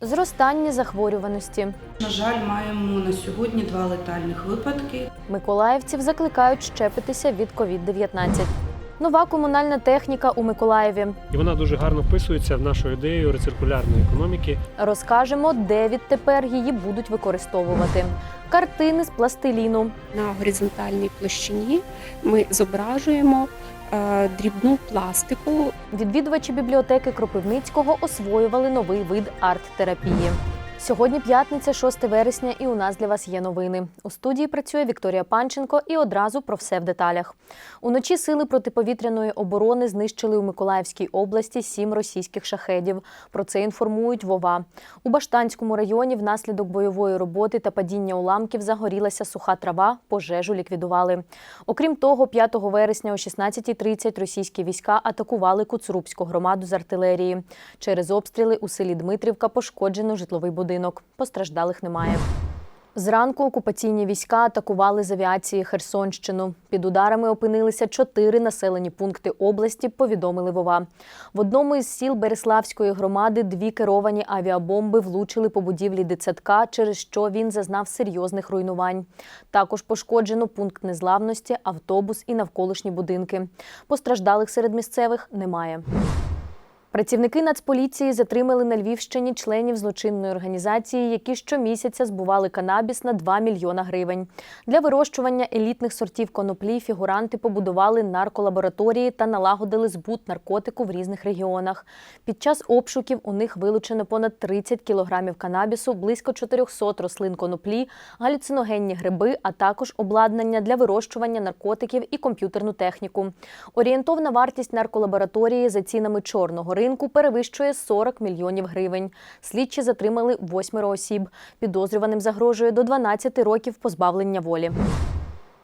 Зростання захворюваності. На жаль, маємо на сьогодні два летальних випадки. Миколаївців закликають щепитися від COVID-19. Нова комунальна техніка у Миколаєві. І вона дуже гарно вписується в нашу ідею рециркулярної економіки. Розкажемо, де відтепер її будуть використовувати. Картини з пластиліну, На горизонтальній площині ми зображуємо дрібну пластику. Відвідувачі бібліотеки Кропивницького освоювали новий вид арт-терапії. Сьогодні п'ятниця, 6 вересня, і у нас для вас є новини. У студії працює Вікторія Панченко і одразу про все в деталях. Уночі сили протиповітряної оборони знищили у Миколаївській області сім російських шахедів. Про це інформують Вова. У Баштанському районі внаслідок бойової роботи та падіння уламків загорілася суха трава, пожежу ліквідували. Окрім того, 5 вересня о 16.30 російські війська атакували Куцрубську громаду з артилерії. Через обстріли у селі Дмитрівка пошкоджено житловий будинок. Постраждалих немає. Зранку окупаційні війська атакували з авіації Херсонщину. Під ударами опинилися чотири населені пункти області, повідомили Вова. В одному із сіл Береславської громади дві керовані авіабомби влучили по будівлі дитсадка, через що він зазнав серйозних руйнувань. Також пошкоджено пункт незламності, автобус і навколишні будинки. Постраждалих серед місцевих немає. Працівники Нацполіції затримали на Львівщині членів злочинної організації, які щомісяця збували канабіс на 2 мільйона гривень. Для вирощування елітних сортів коноплі фігуранти побудували нарколабораторії та налагодили збут наркотику в різних регіонах. Під час обшуків у них вилучено понад 30 кілограмів канабісу, близько 400 рослин коноплі, галюциногенні гриби, а також обладнання для вирощування наркотиків і комп'ютерну техніку. Орієнтовна вартість нарколабораторії за цінами чорного ринку перевищує 40 мільйонів гривень. Слідчі затримали восьмеро осіб. Підозрюваним загрожує до 12 років позбавлення волі.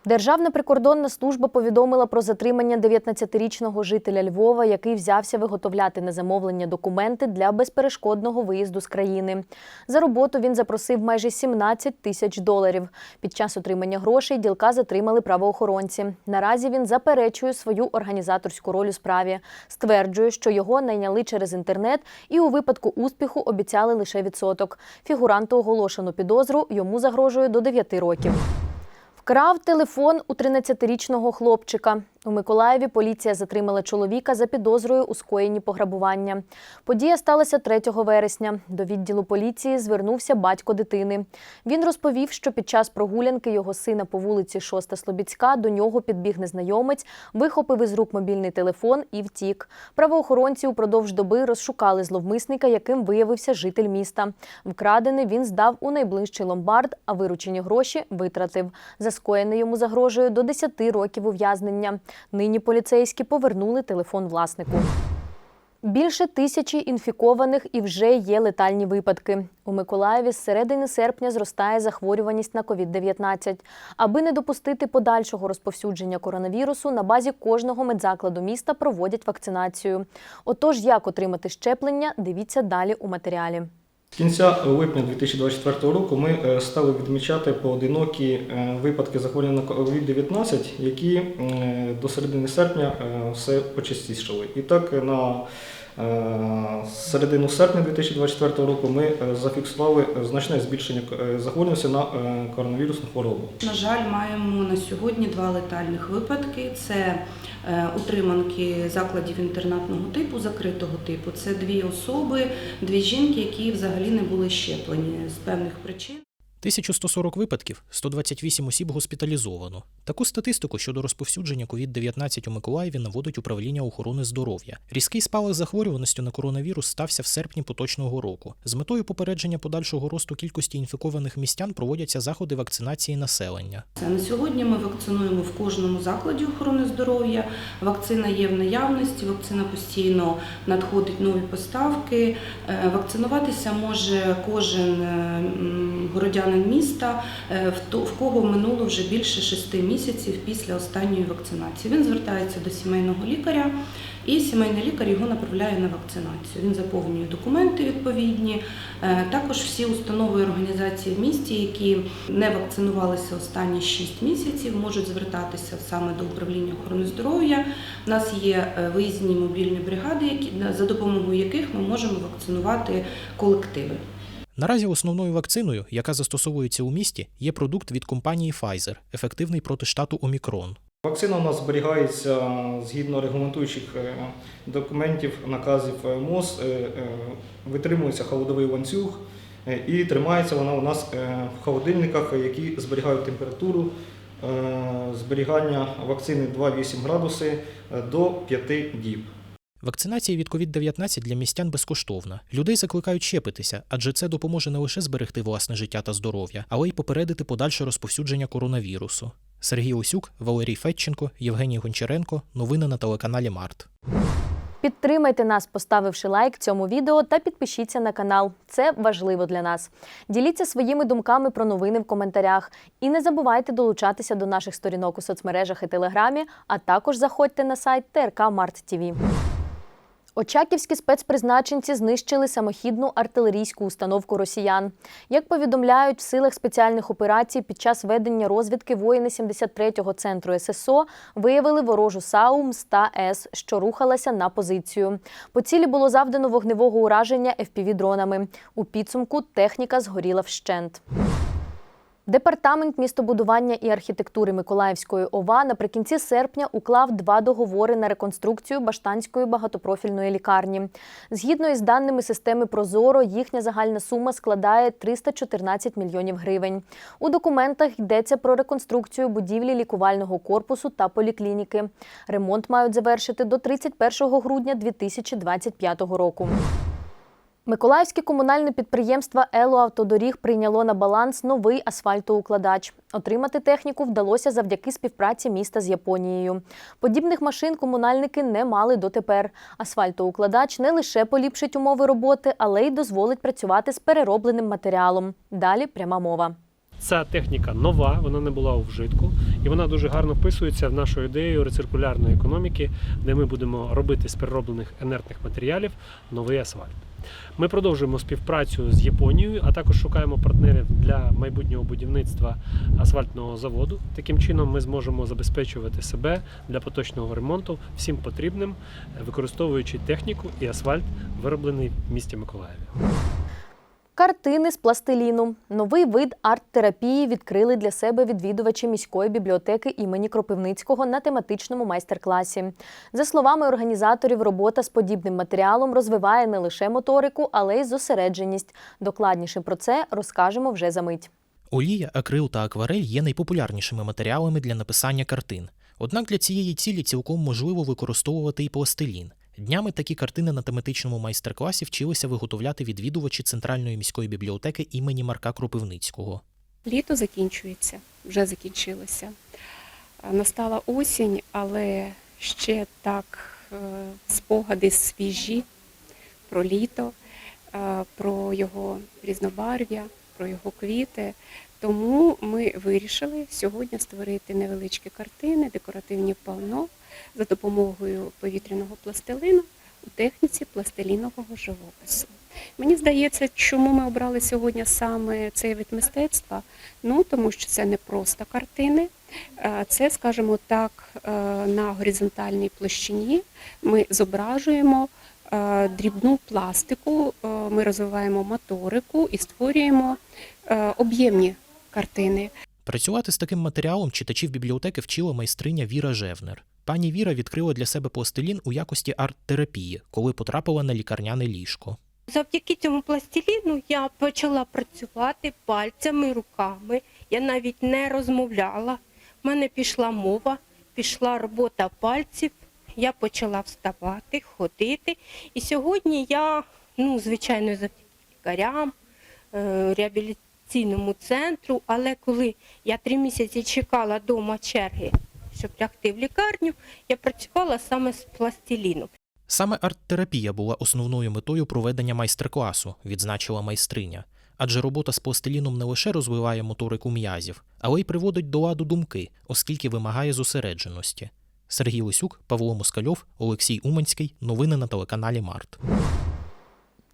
Державна прикордонна служба повідомила про затримання 19-річного жителя Львова, який взявся виготовляти на замовлення документи для безперешкодного виїзду з країни. За роботу він запросив майже 17 тисяч доларів. Під час отримання грошей ділка затримали правоохоронці. Наразі він заперечує свою організаторську роль у справі. Стверджує, що його найняли через інтернет і у випадку успіху обіцяли лише відсоток. Фігуранту оголошено підозру, йому загрожує до 9 років. Вкрав телефон у 13-річного хлопчика. У Миколаєві поліція затримала чоловіка за підозрою у скоєнні пограбування. Подія сталася 3 вересня. До відділу поліції звернувся батько дитини. Він розповів, що під час прогулянки його сина по вулиці Шоста Слобідська до нього підбіг незнайомець, вихопив із рук мобільний телефон і втік. Правоохоронці упродовж доби розшукали зловмисника, яким виявився житель міста. Вкрадений він здав у найближчий ломбард, а виручені гроші витратив. За скоєне йому загрожує до 10 років ув'язнення. Нині поліцейські повернули телефон власнику. Більше тисячі інфікованих і вже є летальні випадки. У Миколаєві з середини серпня зростає захворюваність на COVID-19. Аби не допустити подальшого розповсюдження коронавірусу, на базі кожного медзакладу міста проводять вакцинацію. Отож, як отримати щеплення, дивіться далі у матеріалі. З кінця липня 2024 року ми е, стали відмічати поодинокі е, випадки захворювання на COVID-19, які е, до середини серпня е, все почастішали. І так на е, середину серпня 2024 року ми е, зафіксували значне збільшення е, захворюваності на коронавірусну хворобу. На жаль, маємо на сьогодні два летальних випадки. Це утриманки закладів інтернатного типу, закритого типу. Це дві особи, дві жінки, які взагалі не були щеплені з певних причин. 1140 випадків, 128 осіб госпіталізовано. Таку статистику щодо розповсюдження COVID-19 у Миколаєві наводить управління охорони здоров'я. Різкий спалах захворюваності на коронавірус стався в серпні поточного року. З метою попередження подальшого росту кількості інфікованих містян проводяться заходи вакцинації населення. На сьогодні ми вакцинуємо в кожному закладі охорони здоров'я. Вакцина є в наявності, вакцина постійно надходить нові поставки. Е, Вакцинуватися може кожен е, м, городянин міста, е, в кого минуло вже більше шести місяців після останньої вакцинації. Він звертається до сімейного лікаря. І сімейний лікар його направляє на вакцинацію. Він заповнює документи відповідні. Е, Також всі установи і організації в місті, які не вакцинувалися останні 6 місяців, можуть звертатися саме до управління охорони здоров'я. У нас є е, виїзні мобільні бригади, за допомогою яких ми можемо вакцинувати колективи. Наразі основною вакциною, яка застосовується у місті, є продукт від компанії Pfizer, ефективний проти штату Омікрон. Вакцина у нас зберігається згідно регламентуючих е, документів, наказів е, МОЗ, е, витримується холодовий ланцюг і тримається вона у нас в холодильниках, які зберігають температуру зберігання вакцини 2,8 градуси до 5 діб. Вакцинація від COVID-19 для містян безкоштовна. Людей закликають щепитися, адже це допоможе не лише зберегти власне життя та здоров'я, але й попередити подальше розповсюдження коронавірусу. Сергій Осюк, Валерій Федченко, Євгеній Гончаренко. Новини на телеканалі Март. Підтримайте нас, поставивши лайк цьому відео та підпишіться на канал. Це важливо для нас. Діліться своїми думками про новини в коментарях. І не забувайте долучатися до наших сторінок у соцмережах і телеграмі, а також заходьте на сайт ТРК Март ТІВІ. Очаківські спецпризначенці знищили самохідну артилерійську установку росіян. Як повідомляють в силах спеціальних операцій під час ведення розвідки воїни 73-го центру ССО виявили ворожу САУ МСТА-С, що рухалася на позицію. По цілі було завдано вогневого ураження FPV-дронами. У підсумку техніка згоріла вщент. Департамент містобудування і архітектури Миколаївської ОВА наприкінці серпня уклав два договори на реконструкцію Баштанської багатопрофільної лікарні. Згідно із даними системи Прозоро, їхня загальна сума складає 314 мільйонів гривень. У документах йдеться про реконструкцію будівлі лікувального корпусу та поліклініки. Ремонт мають завершити до 31 грудня 2025 року. Миколаївське комунальне підприємство «Ело Автодоріг» прийняло на баланс новий асфальтоукладач. Отримати техніку вдалося завдяки співпраці міста з Японією. Подібних машин комунальники не мали дотепер. Асфальтоукладач не лише поліпшить умови роботи, але й дозволить працювати з переробленим матеріалом. Далі пряма мова. Ця техніка нова, вона не була у вжитку, і вона дуже гарно вписується в нашу ідею рециркулярної економіки, де ми будемо робити з перероблених інертних матеріалів новий асфальт. Ми продовжуємо співпрацю з Японією, а також шукаємо партнерів для майбутнього будівництва асфальтного заводу. Таким чином ми зможемо забезпечувати себе для поточного ремонту всім потрібним, використовуючи техніку і асфальт, вироблений в місті Миколаєві. Картини з пластиліну. Новий вид арт-терапії відкрили для себе відвідувачі міської бібліотеки імені Кропивницького на тематичному майстер-класі. За словами організаторів, робота з подібним матеріалом розвиває не лише моторику, але й зосередженість. Докладніше про це розкажемо вже за мить. Олія, акрил та акварель є найпопулярнішими матеріалами для написання картин. Однак для цієї цілі цілком можливо використовувати і пластилін. Днями такі картини на тематичному майстер-класі вчилися виготовляти відвідувачі Центральної міської бібліотеки імені Марка Кропивницького. Літо закінчується, вже закінчилося. Настала осінь, але ще так е, спогади свіжі про літо, е, про його різнобарв'я, про його квіти. Тому ми вирішили сьогодні створити невеличкі картини, декоративні панно за допомогою повітряного пластилину у техніці пластилінового живопису. Мені здається, чому ми обрали сьогодні саме цей вид мистецтва? Ну тому що це не просто картини, це, скажімо так, е, на горизонтальній площині ми зображуємо е, дрібну пластику, е, ми розвиваємо моторику і створюємо об'ємні картини. Працювати з таким матеріалом читачів бібліотеки вчила майстриня Віра Жевнер. Пані Віра відкрила для себе пластилін у якості арт-терапії, коли потрапила на лікарняне ліжко. Завдяки цьому пластиліну я почала працювати пальцями, руками. Я навіть не розмовляла. У мене пішла мова, пішла робота пальців. Я почала вставати, ходити. І сьогодні я, ну, звичайно, завдяки лікарям, е, реабілітаційному центру, але коли я три місяці чекала вдома черги, щоб лягти в лікарню, я працювала саме з пластиліном. Саме арт-терапія була основною метою проведення майстер-класу, відзначила майстриня. Адже робота з пластиліном не лише розвиває моторику м'язів, але й приводить до ладу думки, оскільки вимагає зосередженості. Сергій Лисюк, Павло Москальов, Олексій Уманський. Новини на телеканалі Март.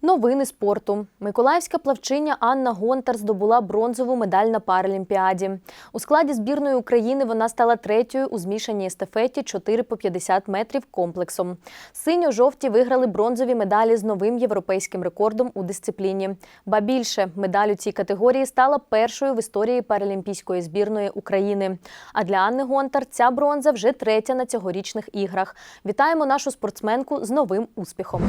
Новини спорту. Миколаївська плавчиня Анна Гонтар здобула бронзову медаль на Паралімпіаді. У складі збірної України вона стала третьою у змішаній естафеті 4 по 50 метрів комплексом. Синьо-жовті виграли бронзові медалі з новим європейським рекордом у дисципліні. Ба більше медаль у цій категорії стала першою в історії паралімпійської збірної України. А для Анни Гонтар ця бронза вже третя на цьогорічних іграх. Вітаємо нашу спортсменку з новим успіхом.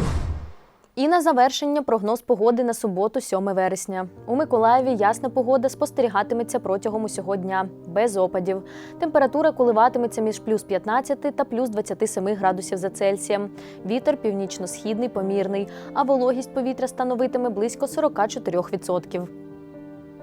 І на завершення прогноз погоди на суботу, 7 вересня. У Миколаєві ясна погода спостерігатиметься протягом усього дня, без опадів. Температура коливатиметься між плюс 15 та плюс 27 градусів за Цельсієм. Вітер північно-східний помірний, а вологість повітря становитиме близько 44%.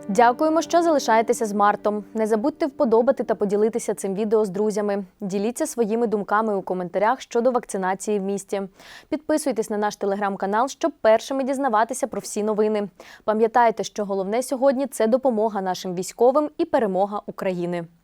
Дякуємо, що залишаєтеся з Мартом. Не забудьте вподобати та поділитися цим відео з друзями. Діліться своїми думками у коментарях щодо вакцинації в місті. Підписуйтесь на наш телеграм-канал, щоб першими дізнаватися про всі новини. Пам'ятайте, що головне сьогодні це допомога нашим військовим і перемога України.